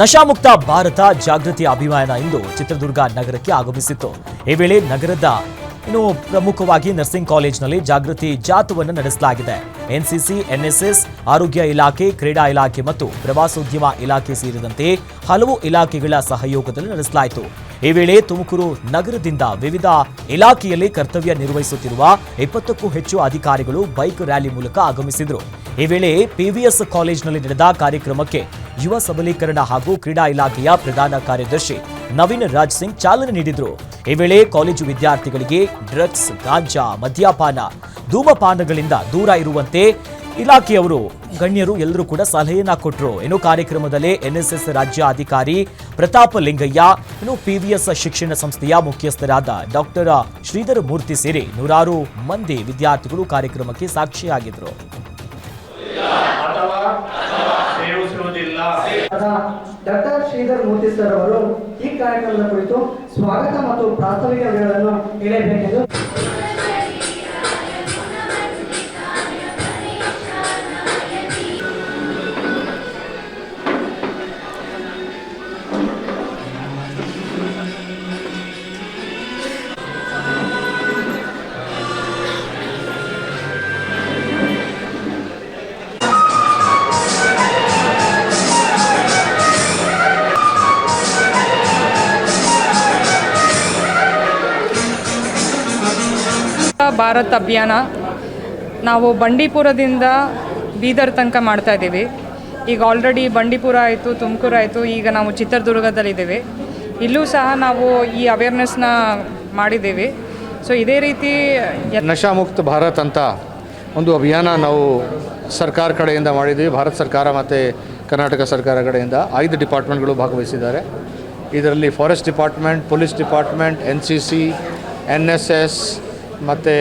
ನಶಾಮುಕ್ತ ಭಾರತ ಜಾಗೃತಿ ಅಭಿಯಾನ ಇಂದು ಚಿತ್ರದುರ್ಗ ನಗರಕ್ಕೆ ಆಗಮಿಸಿತ್ತು. ಈ ವೇಳೆ ನಗರದ ಇನ್ನು ಪ್ರಮುಖವಾಗಿ ನರ್ಸಿಂಗ್ ಕಾಲೇಜಿನಲ್ಲಿ ಜಾಗೃತಿ ಜಾಥವನ್ನು ನಡೆಸಲಾಗಿದೆ. ಎನ್ಸಿಸಿ, ಎನ್ಎಸ್ಎಸ್, ಆರೋಗ್ಯ ಇಲಾಖೆ, ಕ್ರೀಡಾ ಇಲಾಖೆ ಮತ್ತು ಪ್ರವಾಸೋದ್ಯಮ ಇಲಾಖೆ ಸೇರಿದಂತೆ ಹಲವು ಇಲಾಖೆಗಳ ಸಹಯೋಗದಲ್ಲಿ ನಡೆಸಲಾಯಿತು. ಈ ವೇಳೆ ತುಮಕೂರು ನಗರದಿಂದ ವಿವಿಧ ಇಲಾಖೆಯಲ್ಲಿ ಕರ್ತವ್ಯ ನಿರ್ವಹಿಸುತ್ತಿರುವ ಇಪ್ಪತ್ತಕ್ಕೂ ಹೆಚ್ಚು ಅಧಿಕಾರಿಗಳು ಬೈಕ್ ರ್ಯಾಲಿ ಮೂಲಕ ಆಗಮಿಸಿದರು. ಈ ವೇಳೆ ಪಿವಿಎಸ್ ಕಾಲೇಜಿನಲ್ಲಿ ನಡೆದ ಕಾರ್ಯಕ್ರಮಕ್ಕೆ ಯುವ ಸಬಲೀಕರಣ ಹಾಗೂ ಕ್ರೀಡಾ ಇಲಾಖೆಯ ಪ್ರಧಾನ ಕಾರ್ಯದರ್ಶಿ ನವೀನ್ ರಾಜ್ ಸಿಂಗ್ ಚಾಲನೆ ನೀಡಿದ್ರು. ಈ ವೇಳೆ ಕಾಲೇಜು ವಿದ್ಯಾರ್ಥಿಗಳಿಗೆ ಡ್ರಗ್ಸ್, ಗಾಂಜಾ, ಮದ್ಯಪಾನ, ಧೂಮಪಾನಗಳಿಂದ ದೂರ ಇರುವಂತೆ ಇಲಾಖೆಯವರು ಗಣ್ಯರು ಎಲ್ಲರೂ ಕೂಡ ಸಲಹೆಯನ್ನ ಕೊಟ್ಟರು ಇನ್ನು ಕಾರ್ಯಕ್ರಮದಲ್ಲಿ ಎನ್ಎಸ್ಎಸ್ ರಾಜ್ಯ ಅಧಿಕಾರಿ ಪ್ರತಾಪ ಲಿಂಗಯ್ಯ, ಇನ್ನು ಪಿವಿಎಸ್ ಶಿಕ್ಷಣ ಸಂಸ್ಥೆಯ ಮುಖ್ಯಸ್ಥರಾದ ಡಾಕ್ಟರ್ ಶ್ರೀಧರ ಮೂರ್ತಿ ಸೇರಿ ನೂರಾರು ಮಂದಿ ವಿದ್ಯಾರ್ಥಿಗಳು ಕಾರ್ಯಕ್ರಮಕ್ಕೆ ಸಾಕ್ಷಿಯಾಗಿದ್ರು. ಶ್ರೀಧರ್ ಮೂರ್ತಿ ಸರ್ ಅವರು ಈ ಕಾರ್ಯಕ್ರಮದ ಕುರಿತು ಸ್ವಾಗತ ಮತ್ತು ಪ್ರಾಸ್ತಾವಿಕಗಳನ್ನು ಭಾರತ್ ಅಭಿಯಾನ ನಾವು ಬಂಡೀಪುರದಿಂದ ಬೀದರ್ ತನಕ ಮಾಡ್ತಾ ಇದ್ದೀವಿ. ಈಗ ಆಲ್ರೆಡಿ ಬಂಡೀಪುರ ಆಯಿತು, ತುಮಕೂರು ಆಯಿತು, ಈಗ ನಾವು ಚಿತ್ರದುರ್ಗದಲ್ಲಿದ್ದೀವಿ. ಇಲ್ಲೂ ಸಹ ನಾವು ಈ ಅವೇರ್ನೆಸ್ನ ಮಾಡಿದ್ದೀವಿ. ಸೊ ಇದೇ ರೀತಿ ನಶಾ ಮುಕ್ತ ಭಾರತ್ ಅಂತ ಒಂದು ಅಭಿಯಾನ ನಾವು ಸರ್ಕಾರ ಕಡೆಯಿಂದ ಮಾಡಿದ್ದೀವಿ. ಭಾರತ ಸರ್ಕಾರ ಮತ್ತು ಕರ್ನಾಟಕ ಸರ್ಕಾರ ಕಡೆಯಿಂದ ಐದು ಡಿಪಾರ್ಟ್ಮೆಂಟ್ಗಳು ಭಾಗವಹಿಸಿದ್ದಾರೆ. ಇದರಲ್ಲಿ forest department police department N C C N S S ಮತ್ತು